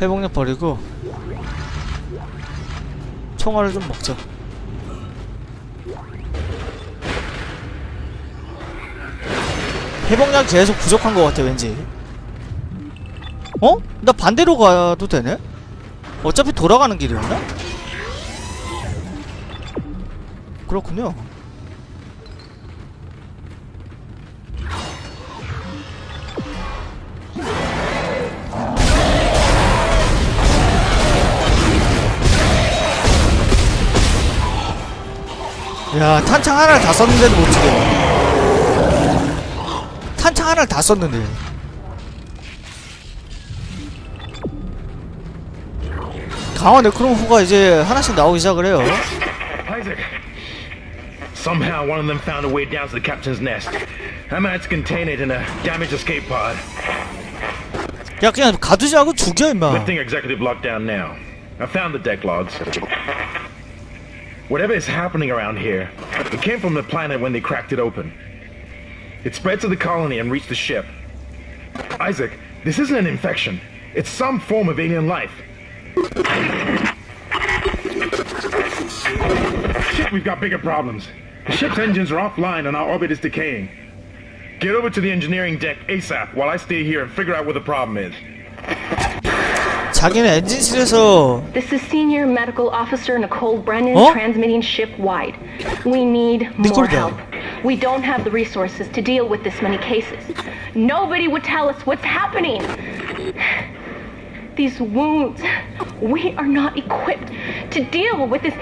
회복력 버리고 총알을 좀 먹자. 회복력 계속 부족한 것 같아 왠지. 어? 나 반대로 가도 되네? 어차피 돌아가는 길이었나? 그렇군요. 야 탄창 하나를 다 썼는데도 못 죽여 탄창 하나를 다 썼는데 강화 네크로모프가 이제 하나씩 나오기 시작을 해요 Isaac. Somehow one of them found a way down to the captain's nest. I managed to contain it in a damaged escape pod. 야 그냥 가두지 말고 죽여 임마 Lifting executive lockdown now. I found the deck logs. Whatever is happening around here, it came from the planet when they cracked it open. It spread to the colony and reached the ship. Isaac, this isn't an infection. It's some form of alien life. Shit, we've got bigger problems. The ship's engines are offline and our orbit is decaying. Get over to the engineering deck ASAP while I stay here and figure out what the problem is. 자기는 엔진실에서 This is Senior Medical Officer Nicole Brennan Huh? transmitting ship-wide. We need more Nicole다. help. We don't have the resources to deal with this many cases. Nobody would tell us what's happening. These wounds, we are not equipped to deal with this.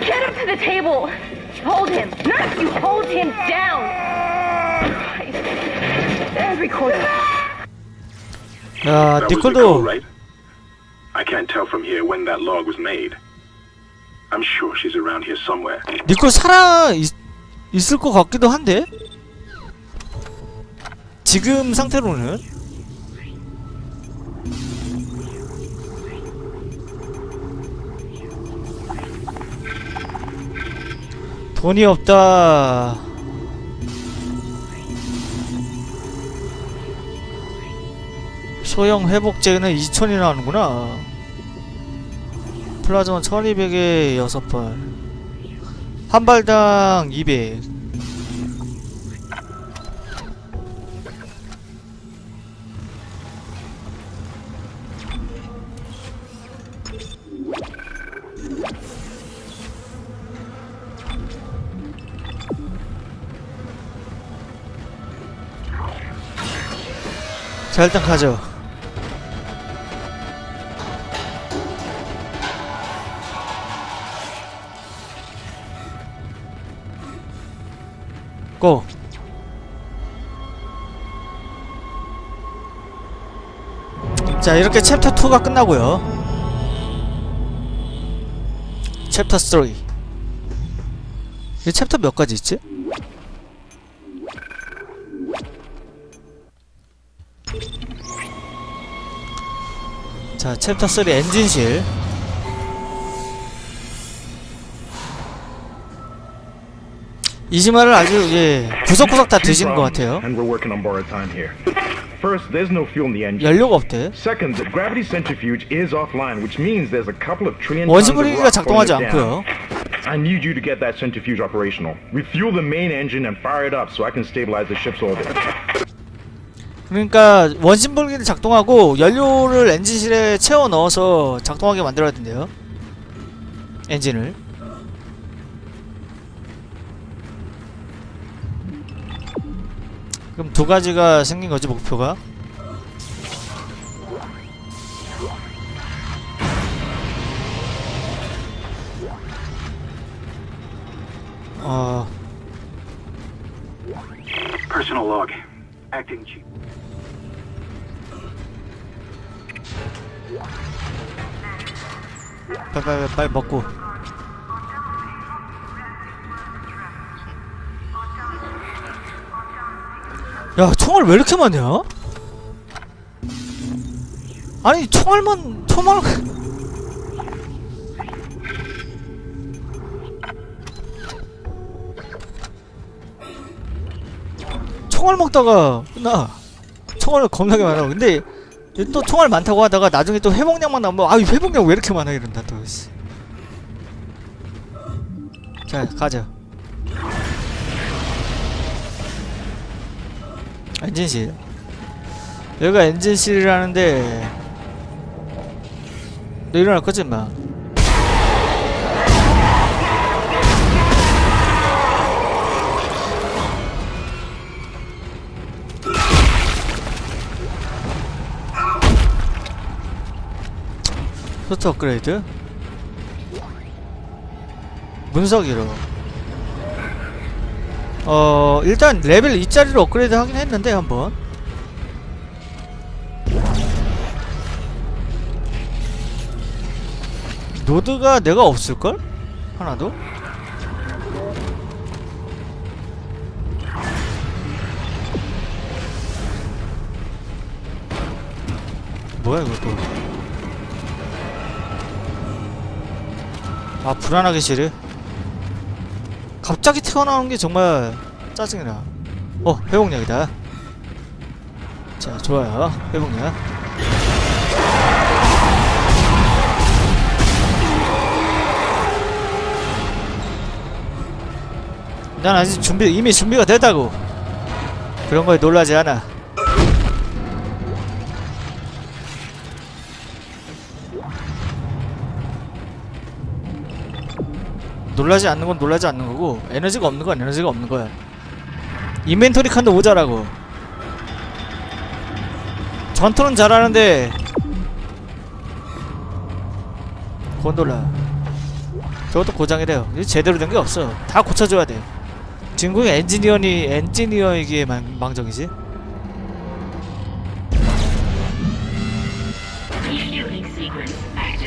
Get him to the table. Hold him. Nurse, you hold him down. Christ. And record him. 야 That was Nicole, 니콜도 right? I can't tell from here when that log was made. I'm sure she's around here somewhere. 니콜 살아 있, 있을 것 같기도 한데 지금 상태로는 돈이 없다 소형 회복제는 2000이나 하는구나. 플라즈마 1200에 6발. 한 발당 200 자 일단 가죠 고. 자 이렇게 챕터 2가 끝나고요. 챕터 3 이 챕터 몇 가지 있지? 자 챕터 3 엔진실 이지마를 아주 예 구석구석 다 드시는 것 같아요. First, there's no fuel in the engine. 연료가 없대 Second, the gravity centrifuge is offline, which means there's a couple of trillion tons of rock 작동하지. 않고요 I need you to get that centrifuge operational. Refuel the main engine and fire it up so I can stabilize the ship's orbit. 그러니까 원심불기를 작동하고 연료를 엔진실에 채워 넣어서 작동하게 만들어야 된대요 엔진을 그럼 두 가지가 생긴 거지 목표가 어 Personal log. Acting chief. 빨리 빨리 빨리 먹고 총알 왜 이렇게 많냐? 아니 총알만 총알 총알 먹다가 끝나 총알 겁나게 많아. 근데 또 총알 많다고 하다가 나중에 또 회복량만 나오면 아이 회복량 왜 이렇게 많아 이런다 또. 씨. 자 가자. 엔진실. 여기가 엔진실이라는데 너 일어날 거지 임마. 소트 업그레이드 문석이로 어 일단 레벨 2짜리로 업그레이드 하긴 했는데 한번 노드가 내가 없을걸? 하나도? 뭐야 이것도 아 불안하게 싫어 갑자기 튀어나오는 게 정말 짜증이나 어 회복약이다. 자 좋아요. 회복약. 난 아직 준비 이미 준비가 됐다고. 그런 거에 놀라지 않아 놀라지 않는 건 놀라지 않는 거고 에너지가 없는 건 에너지가 없는 거야. 인벤토리 칸도 모자라고. 전투는 잘하는데 곤돌라. 저것도 고장이래요. 이게 제대로 된 게 없어. 다 고쳐줘야 돼 진국이 엔지니어니 엔지니어이기에 망, 망정이지.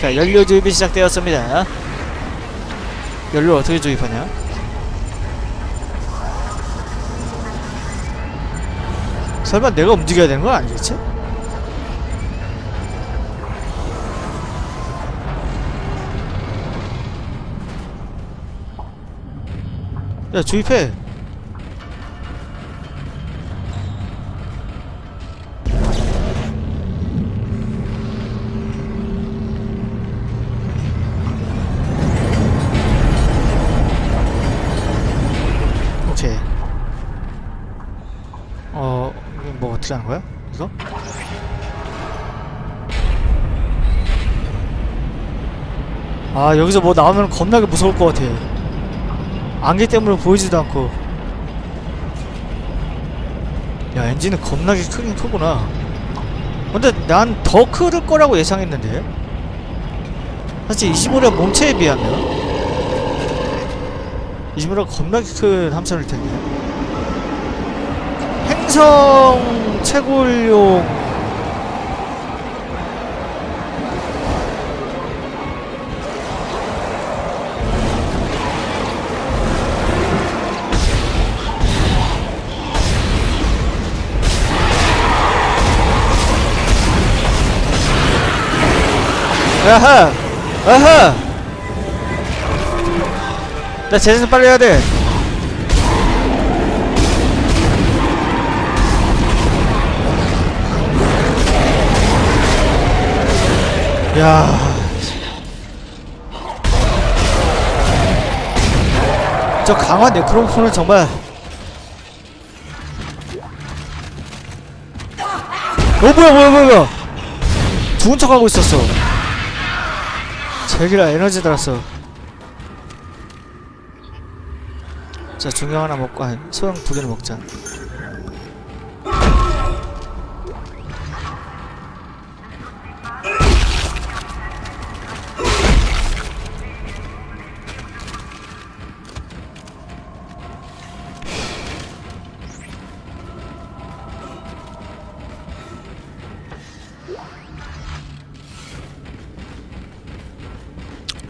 자 연료 주입이 시작되었습니다 연료 어떻게 주입하냐? 설마 내가 움직여야 되는 건 아니겠지? 야 주입해 이거 뭐 어떻게 하는 거야? 이거? 아 여기서 뭐 나오면 겁나게 무서울 것 같아. 안개 때문에 보이지도 않고. 야 엔진은 겁나게 크긴 크구나. 근데 난 더 클 거라고 예상했는데. 사실 25력 몸체에 비하면 25력 겁나게 큰 함선일 텐데 행성 채굴용 아하! 아하! 나 재생 빨리 해야 돼. 야. 저 강화 네크로폰은 정말. 어 뭐야 뭐야 뭐야 뭐야. 죽은 척하고 있었어. 제기라 에너지 달았어. 자 중형 하나 먹고 아니 소형 두 개를 먹자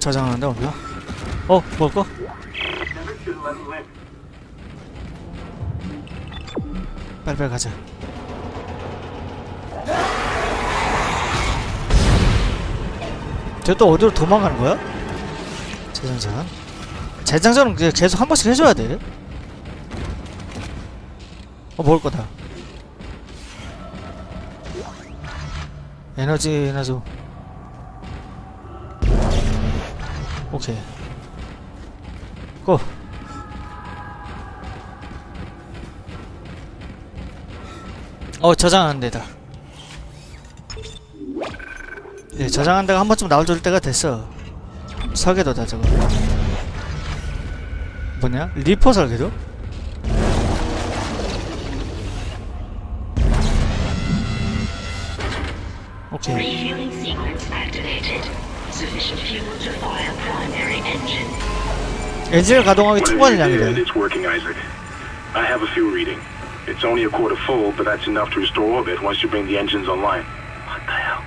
저장하는데 없나? 어 먹을 거? 빨리빨리 가자 쟤또 어디로 도망가는 거야? 재장전 재장전은 계속 한 번씩 해줘야 돼 어, 먹을 거다 에너지나 좀 오케이 고 어, 저장하는 데다. 네, 저장한 데가 한 번쯤 나올 줄 때가 됐어. 설계도다, 저거. 뭐냐? 리포 설계도? 오케이. Sufficient fuel to fire primary engine. 엔진을 가동하기 충분한 양이래. it's working, Isaac. I have a fuel reading. It's only a quarter full, but that's enough to restore orbit once you bring the engines online. What the hell?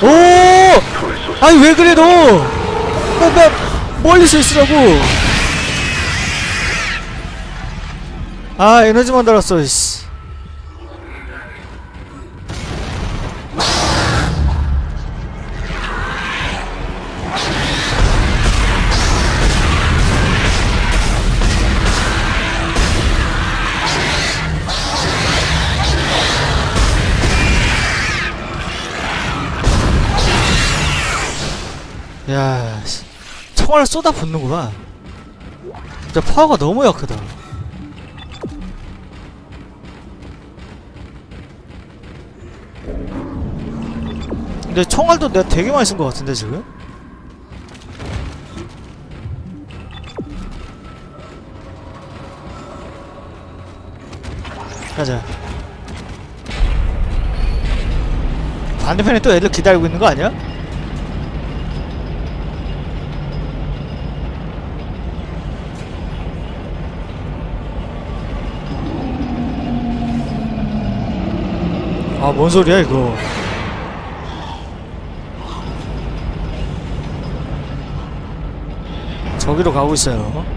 오! 아니 왜 그래 너? 나, 나 멀리서 있으라고. 아 에너지만 달았어. 씨. 총알 쏟아 붓는구만. 진짜 파워가 너무 약하다. 근데 총알도 내가 되게 많이 쓴 것 같은데 지금? 가자. 반대편에 또 애들 기다리고 있는 거 아니야? 아, 뭔 소리야, 이거. 저기로 가고 있어요.